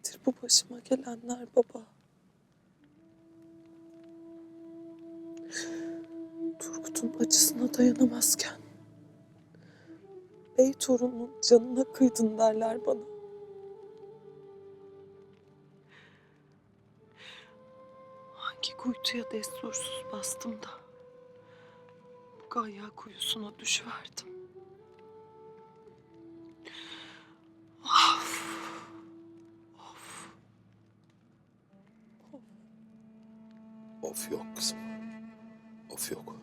Nedir bu başıma gelenler baba? Turgut'un acısına dayanamazken bey torunun canına kıydın derler bana. Hangi kuytuya destursuz bastım da bu gayya kuyusuna düşüverdim. Of yok kızım. Of yok.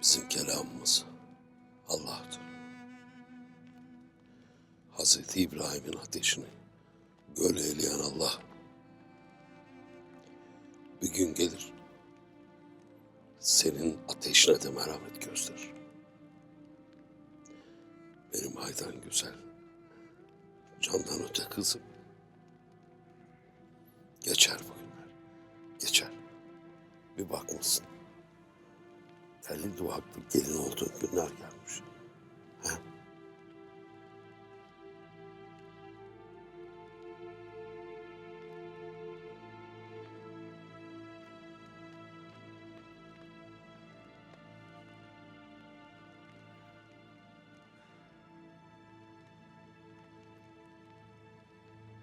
Bizim kelamımız Allah'tır. Hazreti İbrahim'in ateşini göl eyleyen Allah bir gün gelir senin ateşine de merhamet gösterir. Benim haydan güzel, candan öte kızım. Geçer geçer. Bir bakmışsın. Terli duvaklı gelin olduğun günler gelmiş.